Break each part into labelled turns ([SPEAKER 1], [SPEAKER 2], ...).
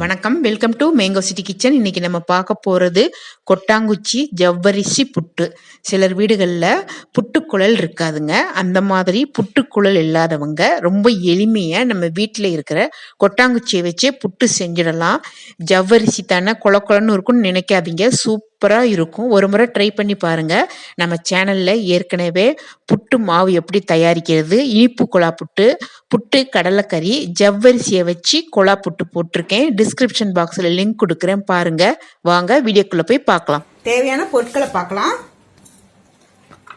[SPEAKER 1] வணக்கம். Welcome to mango city kitchen இன்னைக்கு நம்ம பார்க்க போகிறது கொட்டாங்குச்சி ஜவ்வரிசி புட்டு. சிலர் வீடுகளில் புட்டுக்குழல் இருக்காதுங்க. அந்த மாதிரி புட்டுக்குழல் இல்லாதவங்க ரொம்ப எளிமையாக நம்ம வீட்டில் இருக்கிற கொட்டாங்குச்சியை வச்சே புட்டு செஞ்சிடலாம். ஜவ்வரிசி தானே குளக்குழன்னு குளன்னு இருக்கும்னு நினைக்காதீங்க. சூப்பராக இருக்கும். ஒரு முறை ட்ரை பண்ணி பாருங்கள் நம்ம சேனலில் ஏற்கனவே புட்டு மாவு எப்படி தயாரிக்கிறது இனிப்பு குழா புட்டு புட்டு கடலைக்கறி ஜவ்வரிசியை வச்சு குழா புட்டு போட்டிருக்கேன் டிஸ்கிரிப்ஷன் பாக்ஸில் லிங்க் கொடுக்குறேன். பாருங்கள் வாங்க வீடியோக்குள்ளே போய் பார்க்கலாம்.
[SPEAKER 2] தேவையான பொருட்களை பார்க்கலாம்.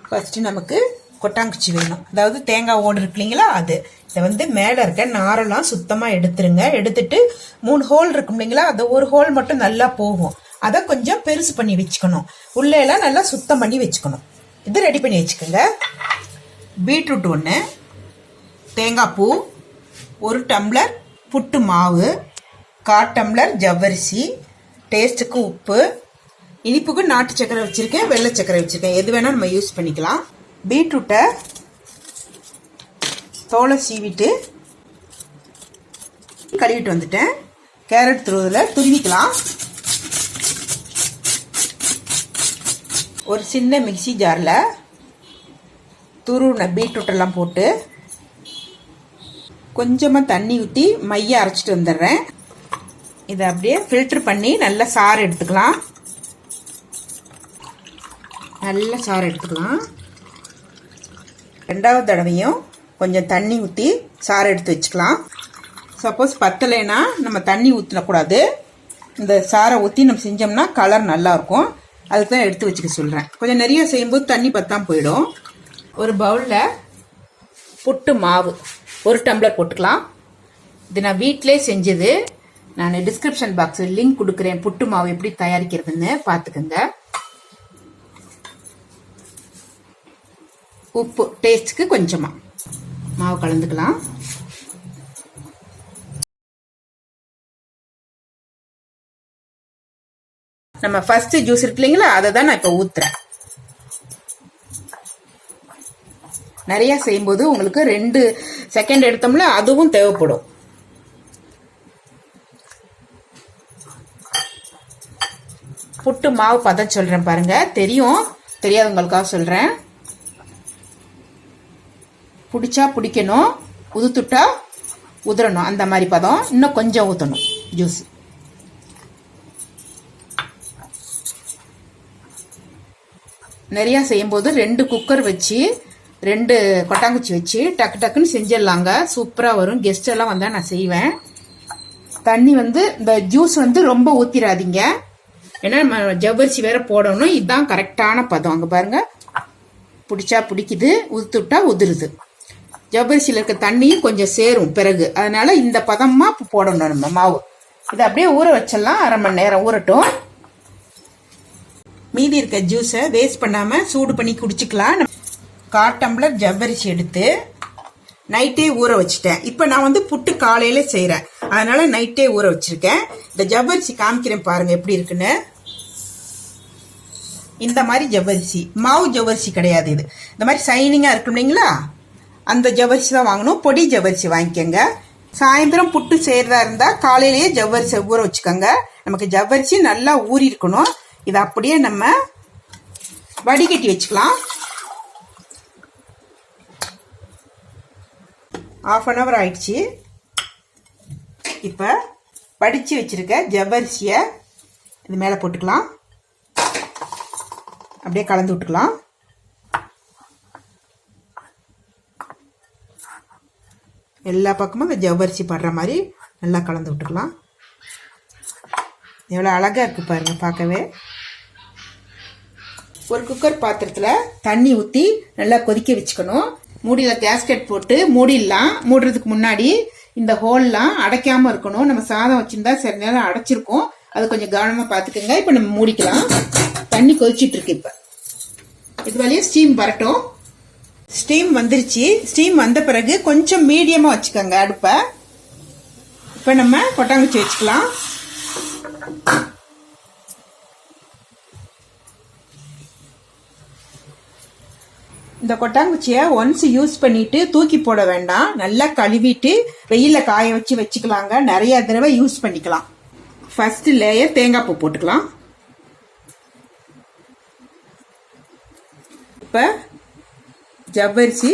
[SPEAKER 2] ஃபஸ்ட்டு நமக்கு கொட்டாங்குச்சி வேணும். அதாவது தேங்காய் ஓடு இருக்கு இல்லைங்களா அது. இதை வந்து மேலே இருக்க நாரெல்லாம் சுத்தமாக எடுத்துருங்க. எடுத்துட்டு மூணு ஹோல் இருக்கும் இல்லைங்களா அந்த ஒரு ஹோல் மட்டும் நல்லா போகும். அதை கொஞ்சம் பெருசு பண்ணி வச்சுக்கணும். உள்ளே எல்லாம் நல்லா சுத்தம் பண்ணி வச்சுக்கணும். இது ரெடி பண்ணி வச்சுக்கோங்க. பீட்ரூட் ஒன்று தேங்காய் பூ ஒரு டம்ளர் புட்டு மாவு கால் டம்ளர் ஜவ்வரிசி டேஸ்ட்டுக்கு உப்பு இனிப்புக்கு நாட்டு சக்கரை வச்சுருக்கேன் வெள்ளை சக்கரை வச்சுருக்கேன். எது வேணால் நம்ம யூஸ் பண்ணிக்கலாம். பீட்ரூட்டை தோலை சீவிட்டு கழுவிட்டு வந்துட்டேன். கேரட் துருவதில் துருவிக்கலாம். ஒரு சின்ன மிக்சி ஜாரில் துருவின பீட்ரூட்டெல்லாம் போட்டு கொஞ்சமாக தண்ணி ஊற்றி மைய அரைச்சிட்டு வந்துடுறேன். இதை அப்படியே ஃபில்ட்ரு பண்ணி நல்லா சாறு எடுத்துக்கலாம். நல்ல சாறு எடுத்துக்கலாம். ரெண்டாவது தடவையும் கொஞ்சம் தண்ணி ஊற்றி சாறு எடுத்து வச்சுக்கலாம். சப்போஸ் பத்தலைன்னா நம்ம தண்ணி ஊற்றினக்கூடாது இந்த சாரை ஊற்றி நம்ம செஞ்சோம்னா கலர் நல்லாயிருக்கும் அதுக்கு தான் எடுத்து வச்சுக்க சொல்கிறேன் கொஞ்சம் நிறைய செய்யும்போது தண்ணி பத்தாம் போயிடும். ஒரு பவுலில் புட்டு மாவு. ஒரு டம்ளர் போட்டுக்கலாம். இது நான் வீட்டிலே செஞ்சது. நான் டிஸ்கிரிப்ஷன் பாக்ஸில் லிங்க் கொடுக்குறேன் புட்டு மாவு எப்படி தயாரிக்கிறதுன்னு. பார்த்துக்கோங்க. உப்பு டேஸ்ட்டுக்கு கொஞ்சமாக மாவு கலந்துக்கலாம். நம்ம ஃபர்ஸ்ட் ஜூஸ் இருக்கு இல்லைங்களா? அதை தான் நான் இப்போ ஊத்துறேன். நிறைய செய்யும்போது உங்களுக்கு ரெண்டு செகண்ட் எடுத்தோம்ல அதுவும் தேவைப்படும். புட்டு மாவு பதம் சொல்கிறேன் பாருங்க. தெரியும். தெரியாதவங்களுக்காக சொல்கிறேன் பிடிச்சா பிடிக்கணும். உதுத்துட்டா உதிரணும் அந்த மாதிரி பதம். இன்னும் கொஞ்சம் ஊற்றணும் ஜூஸ் நிறையா செய்யும்போது ரெண்டு குக்கர் வச்சு ரெண்டு கொட்டாங்குச்சி வச்சு டக்கு டக்குன்னு செஞ்சிடலாங்க. சூப்பராக வரும். கெஸ்ட் எல்லாம் வந்தால் நான் செய்வேன். தண்ணி வந்து இந்த ஜூஸ் வந்து ரொம்ப ஊற்றிடாதீங்க ஏன்னா நம்ம ஜவ்வரிசி வேற போடணும். இதுதான் கரெக்டான பதம். அங்கே பாருங்க. பிடிச்சா பிடிக்குது. உதுத்துட்டா உதிருது. ஜவ்வரிசியில் இருக்க தண்ணியும் கொஞ்சம் சேரும் பிறகு. அதனால இந்த பதமாக போடணும் நம்ம மாவு. இதை அப்படியே ஊற வச்சிடலாம். அரை மணி நேரம் ஊறட்டும். மீதி இருக்க ஜூஸை வேஸ்ட் பண்ணாமல் சூடு பண்ணி குடிச்சிக்கலாம். கால் டம்ளர் ஜவ்வரிசி எடுத்து நைட்டே ஊற வச்சுட்டேன். இப்போ நான் வந்து புட்டு காலையில் செய்கிறேன் அதனால் நைட்டே ஊற வச்சிருக்கேன். இந்த ஜவ்வரிசி காமிக்கிறேன் பாருங்கள் எப்படி இருக்குன்னு. இந்த மாதிரி ஜவ்வரிசி. மாவு ஜவ்வரிசி கிடையாது இது. இந்த மாதிரி சைனிங்காக இருக்கும் இல்லைங்களா? அந்த ஜவ்வரிசி தான் வாங்கணும். பொடி ஜவ்வரிசி வாங்கிக்கோங்க. சாயந்தரம் புட்டு செய்கிறதா இருந்தால் காலையிலேயே ஜவ்வரிசி ஊற வச்சுக்கோங்க. நமக்கு ஜவ்வரிசி நல்லா ஊறி இருக்கணும் இதை அப்படியே நம்ம வடிகட்டி வச்சுக்கலாம். ஆஃப் அன் ஹவர் ஆயிடுச்சு. இப்போ படித்து வச்சுருக்க ஜவ்வரிசியை இது மேலே போட்டுக்கலாம். அப்படியே கலந்து விட்டுக்கலாம். எல்லா பக்கமும் இந்த ஜவ்வரிசி படுற மாதிரி நல்லா கலந்து விட்டுக்கலாம். எவ்வளோ அழகாக இருக்குது பாருங்கள் பார்க்கவே. ஒரு குக்கர் பாத்திரத்தில் தண்ணி ஊற்றி நல்லா கொதிக்க வச்சுக்கணும். மூடியில் கேஸ்கெட் போட்டு மூடிடலாம். மூடுறதுக்கு முன்னாடி இந்த ஹோல்லாம் அடைக்காமல் இருக்கணும். நம்ம சாதம் வச்சுருந்தா சில நேரம் அடைச்சிருக்கோம். அது கொஞ்சம் கவனமாக பார்த்துக்கோங்க இப்போ நம்ம மூடிக்கலாம். தண்ணி கொதிச்சிட்டு இருக்கு இப்போ. இது வழியாக ஸ்டீம் வரட்டும். ஸ்டீம் வந்துருச்சு. ஸ்டீம் வந்த பிறகு கொஞ்சம் மீடியமாக வச்சுக்கோங்க அடுப்பை. இப்போ நம்ம கொட்டாங்குச்சி வச்சுக்கலாம். இந்த கொட்டாங்குச்சியை ஒன்ஸ் யூஸ் பண்ணிட்டு தூக்கி போட வேண்டாம். நல்லா கழுவிட்டு வெயில காய வச்சு வச்சுக்கலாங்க. நிறைய தடவை யூஸ் பண்ணிக்கலாம். ஃபர்ஸ்ட் லேயர் தேங்காய் பூ போட்டுக்கலாம். இப்போ ஜவ்வரிசி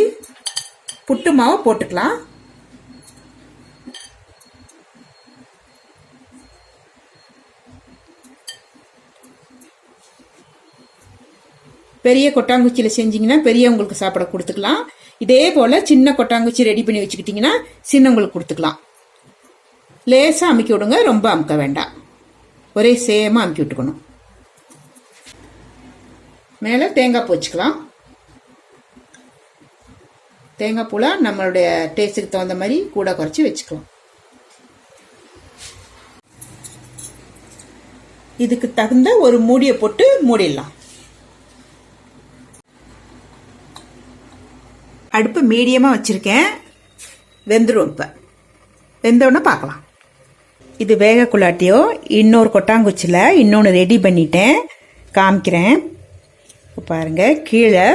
[SPEAKER 2] புட்டு மாவு போட்டுக்கலாம். பெரிய கொட்டாங்குச்சியில் செஞ்சீங்கன்னா பெரியவங்களுக்கு சாப்பிட கொடுத்துக்கலாம். இதே போல் சின்ன கொட்டாங்குச்சி ரெடி பண்ணி வச்சுக்கிட்டிங்கன்னா சின்னவங்களுக்கு கொடுத்துக்கலாம். லேசாக அமுக்கி விடுங்க ரொம்ப அமுக்க வேண்டாம். ஒரே சேமாக அமுக்கி விட்டுக்கணும். மேலே தேங்காய் பூ வச்சுக்கலாம். தேங்காய் பூலாம் நம்மளுடைய டேஸ்ட்டுக்கு தகுந்த மாதிரி கூட குறைச்சி வச்சுக்கலாம். இதுக்கு தகுந்த ஒரு மூடியை போட்டு மூடிடலாம். அடுப்பு மீடியமாக வச்சுருக்கேன். வெந்துடும் இப்போ. வெந்தோடனே பார்க்கலாம். இது வேகக்குள்ளாட்டியோ இன்னொரு கொட்டாங்குச்சியில் இன்னொன்று ரெடி பண்ணிட்டேன். காமிக்கிறேன். இப்போ பாருங்கள் கீழே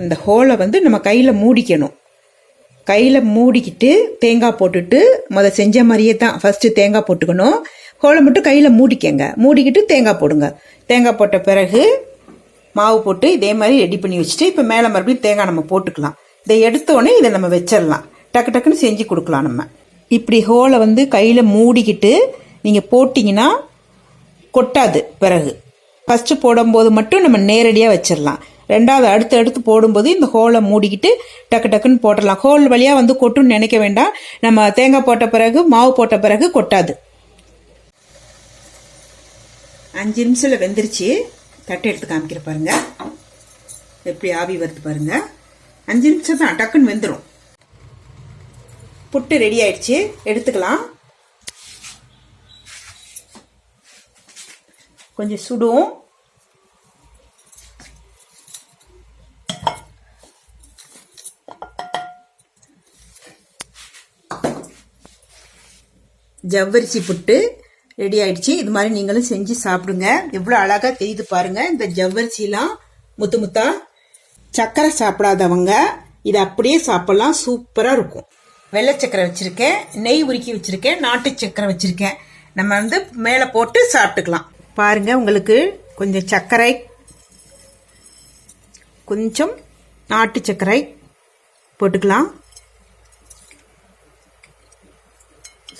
[SPEAKER 2] அந்த ஹோலை வந்து நம்ம கையில் மூடிக்கணும். கையில் மூடிக்கிட்டு தேங்காய் போட்டுட்டு முத செஞ்ச மாதிரியே தான் ஃபஸ்ட்டு தேங்காய் போட்டுக்கணும். ஹோலை மட்டும் கையில் மூடிக்கங்க. மூடிக்கிட்டு தேங்காய் போடுங்க. தேங்காய் போட்ட பிறகு மாவு போட்டு இதே மாதிரி ரெடி பண்ணி வச்சுட்டு இப்போ மேலே மறுபடியும் தேங்காய் நம்ம போட்டுக்கலாம். இதை எடுத்தோடனே இதை நம்ம வச்சிடலாம் டக்கு டக்குன்னு செஞ்சு கொடுக்கலாம் நம்ம. இப்படி ஹோலை வந்து கையில் மூடிக்கிட்டு நீங்கள் போட்டிங்கன்னா கொட்டாது பிறகு. ஃபஸ்ட்டு போடும்போது மட்டும் நம்ம நேரடியாக வச்சிடலாம் ரெண்டாவது அடுத்து அடுத்து போடும்போது இந்த ஹோலை மூடிக்கிட்டு டக்கு டக்குன்னு போட்டுடலாம் ஹோல் வழியாக வந்து கொட்டுன்னு நினைக்க வேண்டாம். நம்ம தேங்காய் போட்ட பிறகு மாவு போட்ட பிறகு கொட்டாது. அஞ்சு நிமிஷத்தில் வெந்துருச்சு. தட்டை எடுத்து காமிக்கிற பாருங்கள் எப்படி ஆவி வருது பாருங்கள் அஞ்சு நிமிஷம் தான் டக்குன்னு வெந்துடும் புட்டு ரெடி ஆயிடுச்சு. எடுத்துக்கலாம். கொஞ்சம் சுடும். ஜவ்வரிசி புட்டு ரெடி ஆயிடுச்சு. இது மாதிரி நீங்களும் செஞ்சு சாப்பிடுங்க. எவ்வளோ அழகாக தெரியுது பாருங்க. இந்த ஜவ்வரிசிலாம் முத்து முத்தா சக்கரை சாப்பிடாதவங்க இதை அப்படியே சாப்பிடலாம். சூப்பராக இருக்கும். வெள்ளை சக்கரை வச்சுருக்கேன் நெய் உருக்கி வச்சுருக்கேன் நாட்டு சக்கரை வச்சுருக்கேன். நம்ம வந்து மேலே போட்டு சாப்பிட்டுக்கலாம். பாருங்க உங்களுக்கு கொஞ்சம் சர்க்கரை கொஞ்சம் நாட்டு சர்க்கரை போட்டுக்கலாம்.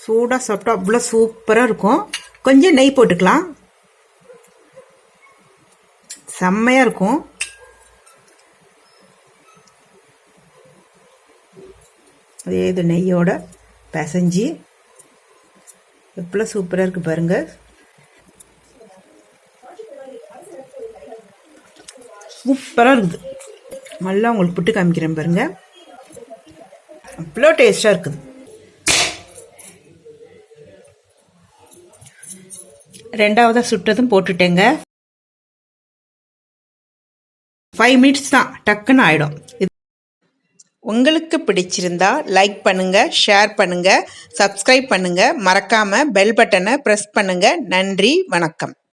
[SPEAKER 2] சூடாக சாப்பிட்டா அவ்வளோ சூப்பராக இருக்கும். கொஞ்சம் நெய் போட்டுக்கலாம். செம்மையாக இருக்கும். அதே இது நெய்யோட பிசைஞ்சி எவ்வளோ சூப்பராக இருக்குது பாருங்கள் சூப்பராக இருக்குது. நல்லா உங்களுக்கு புட்டு காமிக்கிறேன் பாருங்க. அவ்வளோ டேஸ்ட்டாக இருக்குது. ரெண்டாவதாக சுட்டதும் போட்டுட்டேங்க. ஃபைவ் மினிட்ஸ் தான் டக்குன்னு ஆகிடும் உங்களுக்கு பிடிச்சிருந்தா லைக் பண்ணுங்க ஷேர் பண்ணுங்க சப்ஸ்கிரைப் பண்ணுங்க. மறக்காம பெல் பட்டனை ப்ரெஸ் பண்ணுங்க. நன்றி வணக்கம்.